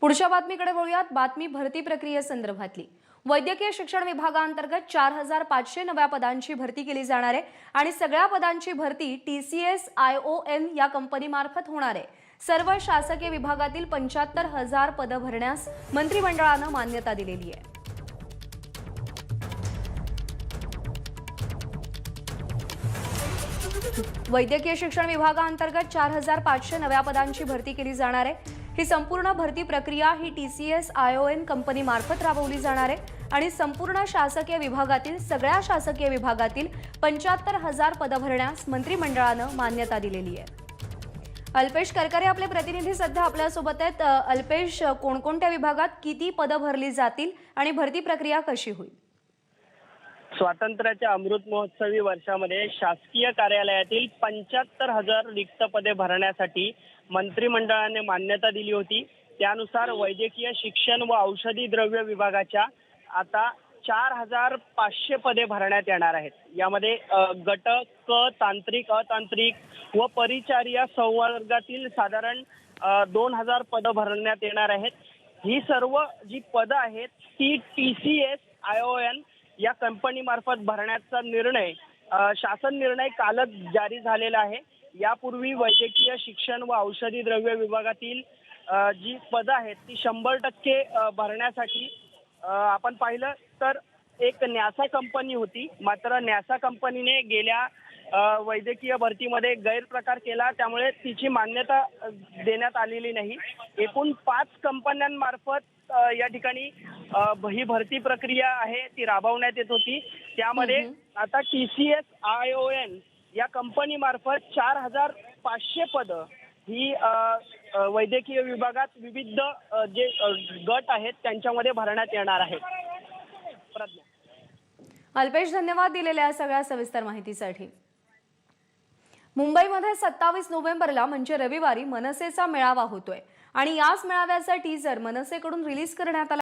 पुढच्या बातमीकडे वळूयात. बातमी भरती प्रक्रियेसंदर्भातली वैद्यकीय शिक्षण विभागांतर्गत चार हजार पाचशे नव्या पदांची भरती केली जाणार आहे आणि सगळ्या पदांची भरती T C S I O N या कंपनीमार्फत होणार आहे. सर्व शासकीय विभागातील पंच्याहत्तर हजार पदं भरण्यास मंत्रिमंडळानं मान्यता दिलेली आहे. वैद्यकीय शिक्षण विभागाअंतर्गत चार हजार पाचशे नव्या पदांची भरती केली जाणार आहे. ही संपूर्ण भरती प्रक्रिया ही T C S I O N कंपनीमार्फत राबवली जाणार आहे आणि संपूर्ण शासकीय विभागातील सगळ्या शासकीय विभागातील पंच्याहत्तर हजार पदं भरण्यास मंत्रिमंडळानं मान्यता दिलेली आहे. अल्पेश करकरे आपले प्रतिनिधी सध्या आपल्यासोबत आहेत. अल्पेश कोणकोणत्या विभागात किती पदं भरली जातील आणि भरती प्रक्रिया कशी होईल? स्वातंत्र्याच्या अमृत महोत्सवी वर्षामध्ये शासकीय कार्यालयातील पंच्याहत्तर हजार रिक्त पदे भरण्यासाठी मंत्रिमंडळाने मान्यता दिली होती. त्यानुसार वैद्यकीय शिक्षण व औषधी द्रव्य विभागाच्या आता चार हजार पाचशे पदे भरण्यात येणार आहेत. यामध्ये गट क तांत्रिक अतांत्रिक व परिचार्या संवर्गातील साधारण दोन हजार पदं भरण्यात येणार आहेत. ही सर्व जी पदं आहेत ती T C S I O N या कंपनीमार्फत भरण्याचा निर्णय शासन निर्णय कालच जारी झालेला आहे. यापूर्वी वैद्यकीय शिक्षण व औषधी द्रव्य विभागातील जी पदं आहेत ती शंभर टक्के भरण्यासाठी आपण पाहिलं तर एक न्यासा कंपनी होती. मात्र न्यासा कंपनीने गेल्या वैद्यकीय भरतीमध्ये गैरप्रकार केला. त्यामुळे तिची मान्यता देण्यात आलेली नाही. एकूण पाच कंपन्यांमार्फत या ठिकाणी ही भरती प्रक्रिया आहे ती राबवण्यात येत होती. त्यामध्ये आता T C S I O N या कंपनीमार्फत चार हजार पाचशे पदं ही वैद्यकीय विभागात विविध जे गट आहेत त्यांच्यामध्ये भरण्यात येणार आहेत. प्रज्ञा. अल्पेश धन्यवाद दिलेल्या सगळ्या सविस्तर माहितीसाठी. मुंबईमध्ये सत्तावीस नोव्हेंबरला म्हणजे रविवारी मनसेचा मेळावा होतोय. आणि याच मेळाव्याचा जर मनसेकडून रिलीज करण्यात आला